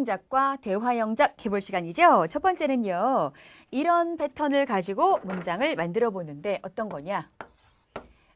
문장작과 대화영작 해볼 시간이죠. 첫 번째는요. 이런 패턴을 가지고 문장을 만들어 보는데 어떤 거냐?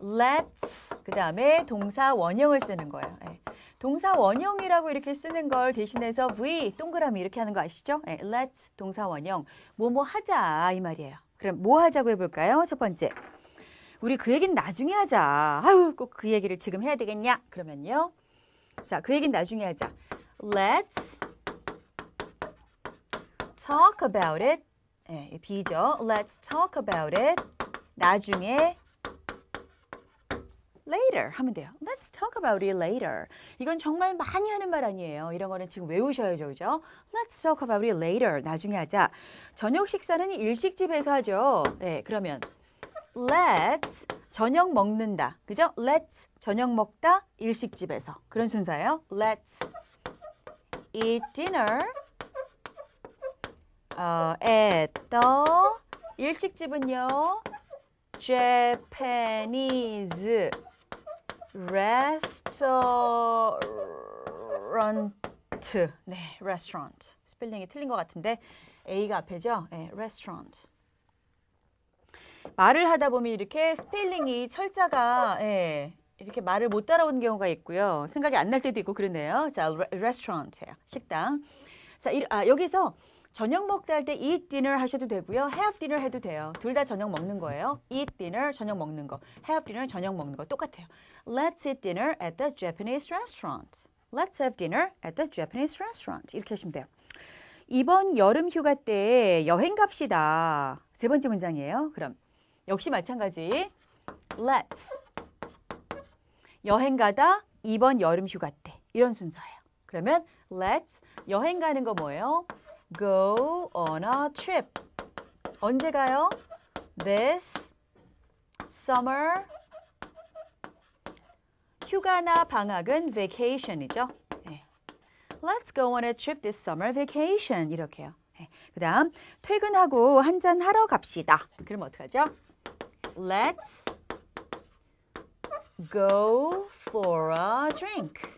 let's 그 다음에 동사 원형을 쓰는 거예요. 예. 동사 원형이라고 이렇게 쓰는 걸 대신해서 v 동그라미 이렇게 하는 거 아시죠? 예, let's 동사 원형 뭐뭐 하자 이 말이에요. 그럼 뭐 하자고 해볼까요? 첫 번째 우리 그 얘기는 나중에 하자. 아유 꼭 그 얘기를 지금 해야 되겠냐? 그러면요. 자, 그 얘기는 나중에 하자. Let's talk about it. 예, 이 B죠. Let's talk about it. 나중에 later 하면 돼요. Let's talk about it later. 이건 정말 많이 하는 말 아니에요. 이런 거는 지금 외우셔야죠. 그죠? Let's talk about it later. 나중에 하자. 저녁 식사는 일식집에서 하죠. 네, 그러면 let's 저녁 먹는다. 그죠? let's 저녁 먹다 일식집에서. 그런 순서예요. let's eat dinner 어, the 일식집은요. Japanese restaurant. 네, restaurant. 스펠링이 틀린 것 같은데 A가 앞에죠? 네, restaurant. 말을 하다 보면 이렇게 스펠링이 철자가 예, 이렇게 말을 못 따라오는 경우가 있고요. 생각이 안 날 때도 있고 그러네요. 자, 레스토랑트예요. 식당. 자, 이, 아, 여기서 저녁 먹다 할 때 eat dinner 하셔도 되고요. have dinner 해도 돼요. 둘 다 저녁 먹는 거예요. eat dinner 저녁 먹는 거. have dinner 저녁 먹는 거 똑같아요. Let's eat dinner at the Japanese restaurant. Let's have dinner at the Japanese restaurant. 이렇게 하시면 돼요. 이번 여름 휴가 때 여행 갑시다. 세 번째 문장이에요. 그럼 역시 마찬가지. Let's 여행 가다 이번 여름 휴가 때 이런 순서예요. 그러면 let's 여행 가는 거 뭐예요? Go on a trip. 언제 가요? This summer. 휴가나 방학은 vacation이죠. 네. Let's go on a trip this summer vacation. 이렇게요. 네. 그 다음, 퇴근하고 한잔 하러 갑시다. 그럼 어떡하죠? Let's go for a drink.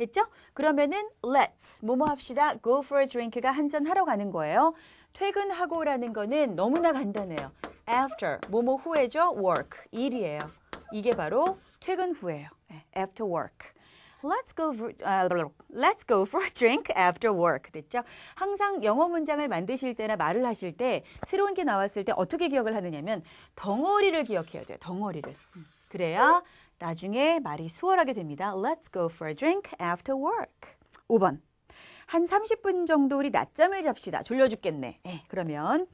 됐죠? 그러면은 let's 뭐뭐 합시다. go for a drink가 한잔 하러 가는 거예요. 퇴근하고라는 거는 너무나 간단해요. after 뭐뭐 후에죠. work 일이에요. 이게 바로 퇴근 후예요. 네, after work. Let's go, for, 아, let's go for a drink after work. 됐죠? 항상 영어 문장을 만드실 때나 말을 하실 때 새로운 게 나왔을 때 어떻게 기억을 하느냐면 덩어리를 기억해야 돼요. 덩어리를. 음, 그래야 나중에 말이 수월하게 됩니다. Let's go for a drink after work. 5번. 한 30분 정도 우리 낮잠을 잡시다. 졸려 죽겠네. 예, 그러면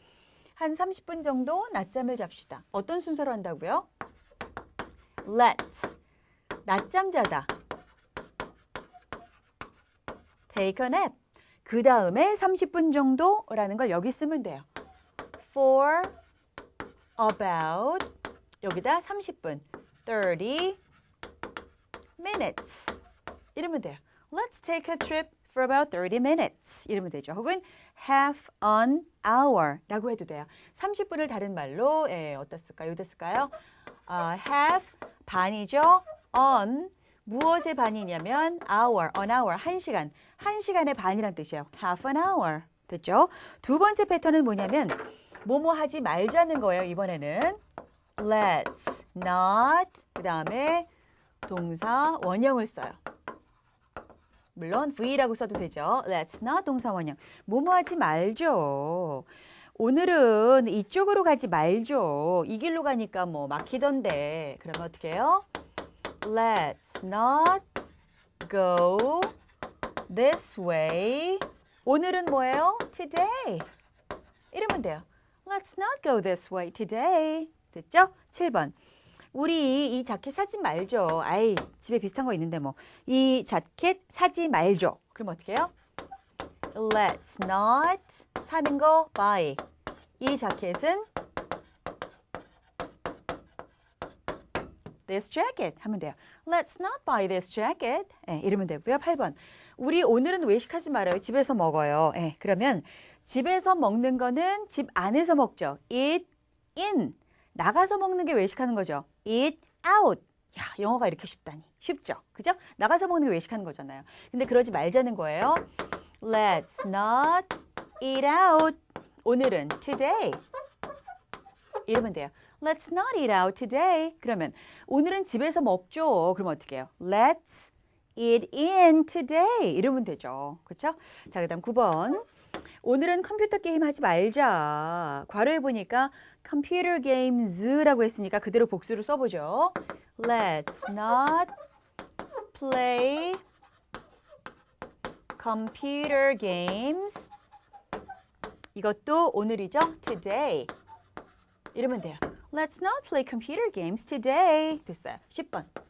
한 30분 정도 낮잠을 잡시다. 어떤 순서로 한다고요? Let's 낮잠 자다. Take a nap. 그 다음에 30분 정도라는 걸 여기 쓰면 돼요. For about 여기다 30분. 30 minutes. 이러면 돼요. Let's take a trip for about 30 minutes. 이러면 되죠. 혹은 half an hour 라고 해도 돼요. 30분을 다른 말로 예, 어떻을까요? 어땠을까요? 아, half 반이죠. on 무엇의 반이냐면 hour, an hour, 한 시간. 한 시간의 반이란 뜻이에요. half an hour. 됐죠? 두 번째 패턴은 뭐냐면 뭐뭐 하지 말자는 거예요. 이번에는 let's not 그 다음에 동사 원형을 써요. 물론 V라고 써도 되죠. Let's not 동사 원형. 뭐뭐 하지 말죠. 오늘은 이쪽으로 가지 말죠. 이 길로 가니까 뭐 막히던데. 그러면 어떻게 해요? Let's not go this way. 오늘은 뭐예요? Today. 이러면 돼요. Let's not go this way today. 됐죠? 7번. 우리 이 자켓 사지 말죠. 아이, 집에 비슷한 거 있는데 뭐. 이 자켓 사지 말죠. 그럼 어떻게 해요? Let's not 사는 거 buy. 이 자켓은 this jacket 하면 돼요. Let's not buy this jacket. 예, 이러면 되고요. 8번. 우리 오늘은 외식하지 말아요. 집에서 먹어요. 예, 그러면 집에서 먹는 거는 집 안에서 먹죠. eat in. 나가서 먹는 게 외식하는 거죠. eat out. 야, 영어가 이렇게 쉽다니. 쉽죠? 그죠? 나가서 먹는 게 외식하는 거잖아요. 근데 그러지 말자는 거예요. Let's not eat out. 오늘은 today. 이러면 돼요. Let's not eat out today. 그러면 오늘은 집에서 먹죠. 그럼 어떻게 해요? Let's eat in today. 이러면 되죠. 그렇죠? 자, 그 다음 9번. 오늘은 컴퓨터 게임 하지 말자. 괄호에 보니까 computer games라고 했으니까 그대로 복수로 써보죠. Let's not play computer games. 이것도 오늘이죠. Today. 이러면 돼요. Let's not play computer games today. 됐어요. 10번.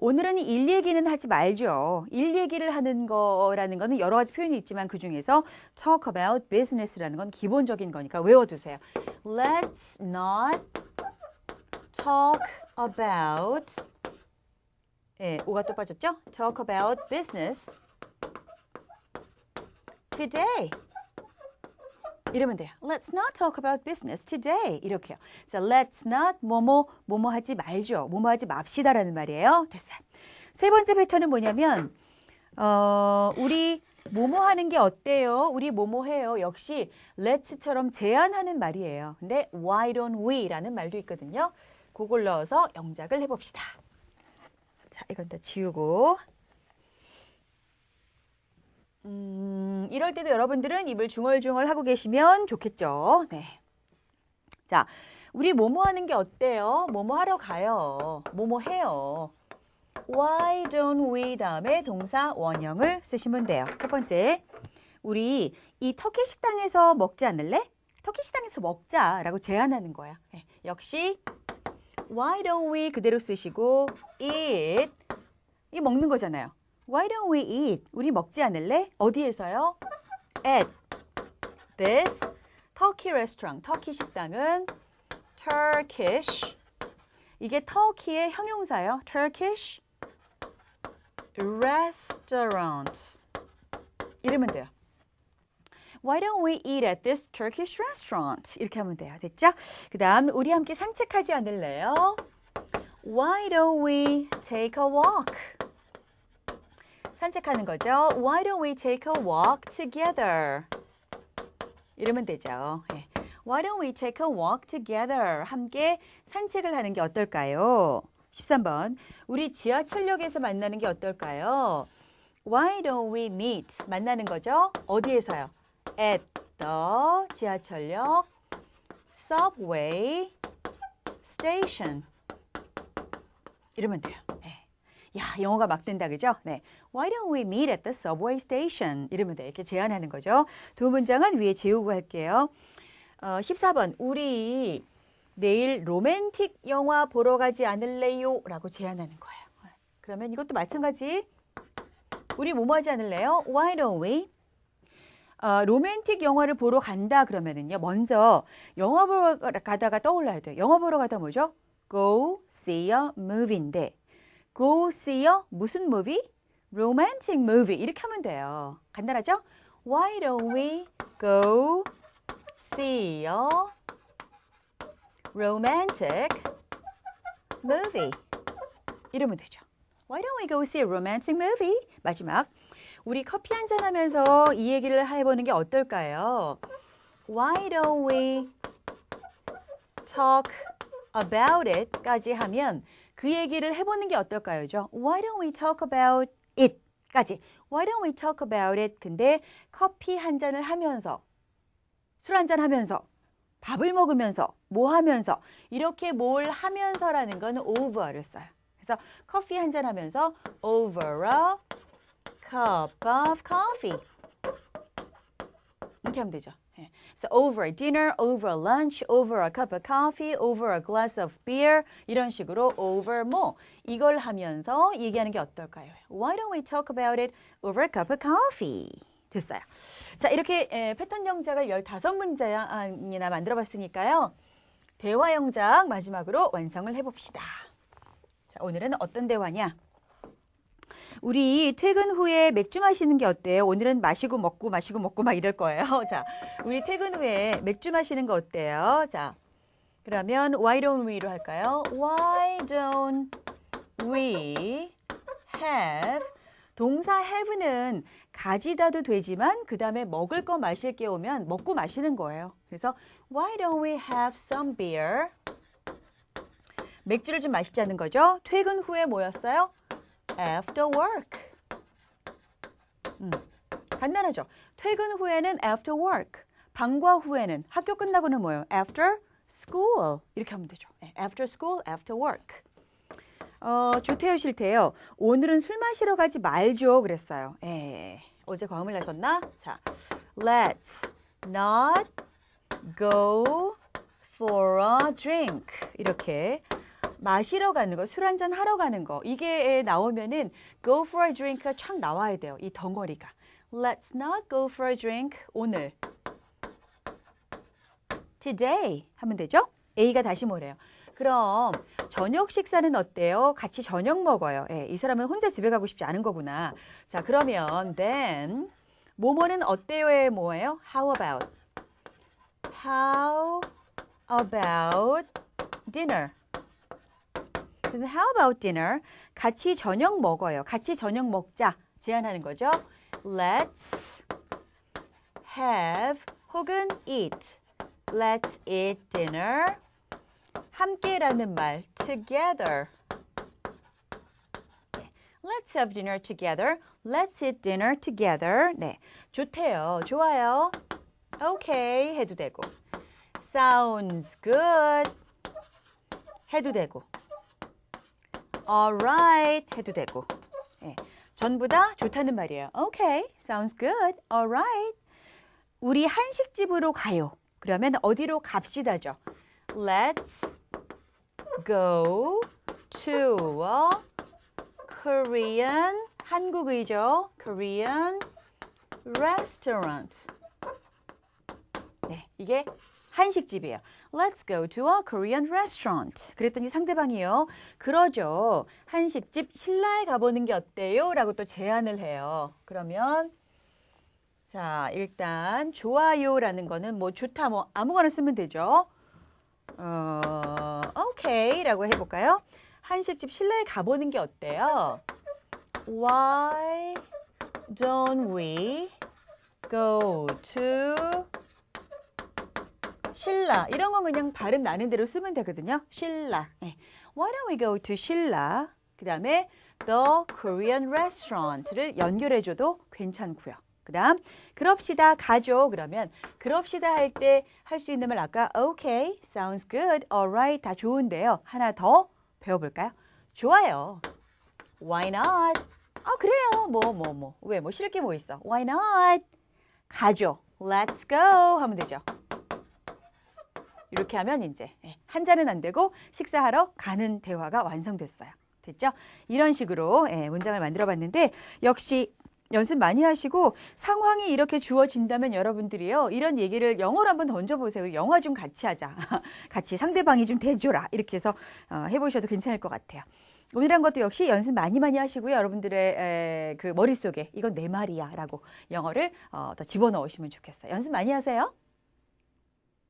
오늘은 일 얘기는 하지 말죠. 일 얘기를 하는 거라는 거는 여러 가지 표현이 있지만 그 중에서 talk about business라는 건 기본적인 거니까 외워두세요. Let's not talk about 예, 오가 또 빠졌죠? talk about business today. 이러면 돼요. Let's not talk about business today. 이렇게요. 자, let's not 뭐뭐 뭐뭐 하지 말죠. 뭐뭐 하지 맙시다라는 말이에요. 됐어요. 세 번째 패턴은 뭐냐면 어, 우리 뭐뭐 하는 게 어때요? 우리 뭐뭐 해요? 역시 let's처럼 제안하는 말이에요. 근데 why don't we라는 말도 있거든요. 그걸 넣어서 영작을 해봅시다. 자, 이건 다 지우고 음, 이럴 때도 여러분들은 입을 중얼중얼 하고 계시면 좋겠죠. 네. 자, 우리 뭐뭐 하는 게 어때요? 뭐뭐 하러 가요? 뭐뭐 해요? Why don't we 다음에 동사 원형을 쓰시면 돼요. 첫 번째, 우리 이 터키 식당에서 먹지 않을래? 터키 식당에서 먹자라고 제안하는 거야. 네, 역시 Why don't we 그대로 쓰시고 eat 이 먹는 거잖아요. Why don't we eat? 우리 먹지 않을래? 어디에서요? At this Turkey restaurant. 터키 식당은 Turkish. 이게 터키의 형용사예요. Turkish restaurant. 이러면 돼요. Why don't we eat at this Turkish restaurant? 이렇게 하면 돼요. 됐죠? 그 다음 우리 함께 산책하지 않을래요? Why don't we take a walk? 산책하는 거죠. Why don't we take a walk together? 이러면 되죠. 예. Why don't we take a walk together? 함께 산책을 하는 게 어떨까요? 13번. 우리 지하철역에서 만나는 게 어떨까요? Why don't we meet? 만나는 거죠. 어디에서요? At the 지하철역 subway station. 이러면 돼요. 네. 야, 영어가 막 된다 그죠? 네. Why don't we meet at the subway station? 이러면 돼. 이렇게 제안하는 거죠. 두 문장은 위에 재우고 할게요. 어, 14번. 우리 내일 로맨틱 영화 보러 가지 않을래요? 라고 제안하는 거예요. 그러면 이것도 마찬가지. 우리 뭐뭐 하지 않을래요? Why don't we? 어, 로맨틱 영화를 보러 간다 그러면은요. 먼저 영화 보러 가다가 떠올라야 돼요. 영화 보러 가다 뭐죠? Go see a movie인데 Go see a 무슨 movie? Romantic movie 이렇게 하면 돼요. 간단하죠? Why don't we go see a romantic movie? 이러면 되죠. Why don't we go see a romantic movie? 마지막 우리 커피 한 잔 하면서 이 얘기를 해보는 게 어떨까요? Why don't we talk about it?까지 하면 그 얘기를 해보는 게 어떨까요?죠. Why don't we talk about it?까지. Why don't we talk about it? 근데 커피 한 잔을 하면서 술 한 잔 하면서 밥을 먹으면서 뭐 하면서 이렇게 뭘 하면서라는 건 over를 써요. 그래서 커피 한 잔 하면서 over a cup of coffee. 이렇게 하면 되죠. 예. 그래서 over a dinner, over a lunch, over a cup of coffee, over a glass of beer 이런 식으로 over more 이걸 하면서 얘기하는 게 어떨까요? Why don't we talk about it over a cup of coffee? 됐어요. 자 이렇게 에, 패턴 영작을 15문장이나 만들어 봤으니까요. 대화 영작 마지막으로 완성을 해봅시다. 자 오늘은 어떤 대화냐? 우리 퇴근 후에 맥주 마시는 게 어때요? 오늘은 마시고 먹고 마시고 먹고 막 이럴 거예요. 자, 우리 퇴근 후에 맥주 마시는 거 어때요? 자, 그러면 why don't we로 할까요? Why don't we have 동사 have는 가지다도 되지만 그 다음에 먹을 거 마실 게 오면 먹고 마시는 거예요. 그래서 why don't we have some beer? 맥주를 좀 마시자는 거죠. 퇴근 후에 뭐였어요? After work. 음, 간단하죠. 퇴근 후에는 after work. 방과 후에는 학교 끝나고는 뭐예요? After school. 이렇게 하면 되죠. 네, After school, after work. 어, 좋대요, 싫대요. 오늘은 술 마시러 가지 말죠. 그랬어요. 예. 어제 과음을 하셨나? 자, let's not go for a drink. 이렇게 마시러 가는 거, 술 한잔 하러 가는 거. 이게 나오면은 go for a drink가 촥 나와야 돼요. 이 덩어리가. Let's not go for a drink. 오늘. today 하면 되죠? A가 다시 뭐래요? 그럼 저녁 식사는 어때요? 같이 저녁 먹어요. 예, 이 사람은 혼자 집에 가고 싶지 않은 거구나. 자, 그러면 then 뭐뭐는 어때요의 뭐예요? How about? How about dinner? 근데 how about dinner? 같이 저녁 먹어요. 같이 저녁 먹자. 제안하는 거죠. Let's have 혹은 eat. Let's eat dinner. 함께라는 말 together. 네. Let's have dinner together. Let's eat dinner together. 네. 좋대요. 좋아요. Okay 해도 되고. Sounds good. 해도 되고. Alright 해도 되고. 네. 전부 다 좋다는 말이에요. Okay, sounds good. Alright. 우리 한식집으로 가요. 그러면 어디로 갑시다죠? Let's go to a Korean 한국의죠. Korean restaurant. 네, 이게 한식집이에요. Let's go to a Korean restaurant. 그랬더니 상대방이요. 그러죠. 한식집 신라에 가보는 게 어때요? 라고 또 제안을 해요. 그러면 자, 일단 좋아요라는 거는 뭐 좋다 뭐 아무거나 쓰면 되죠. 어, 오케이라고 해 볼까요? 한식집 신라에 가보는 게 어때요? Why don't we go to 신라 이런 건 그냥 발음 나는 대로 쓰면 되거든요. 신라. 네. Why don't we go to 신라? 그 다음에 The Korean Restaurant를 연결해줘도 괜찮고요. 그 다음 그럽시다 가죠 그러면 그럽시다 할 때 할 수 있는 말 아까 okay, sounds good, alright 다 좋은데요. 하나 더 배워볼까요? 좋아요. Why not? 아 그래요. 뭐 뭐 뭐. 왜 뭐 싫을 게 뭐 있어? Why not? 가죠. Let's go 하면 되죠. 이렇게 하면 이제 예, 한 잔은 안 되고 식사하러 가는 대화가 완성됐어요. 됐죠? 이런 식으로 예, 문장을 만들어 봤는데 역시 연습 많이 하시고 상황이 이렇게 주어진다면 여러분들이요 이런 얘기를 영어로 한번 던져보세요. 영화 좀 같이 하자. 같이 상대방이 좀 대줘라. 이렇게 해서 어, 해보셔도 괜찮을 것 같아요. 오늘 한 것도 역시 연습 많이 많이 하시고요. 여러분들의 에, 그 머릿속에 이건 내 말이야 라고 영어를 어, 더 집어넣으시면 좋겠어요. 연습 많이 하세요.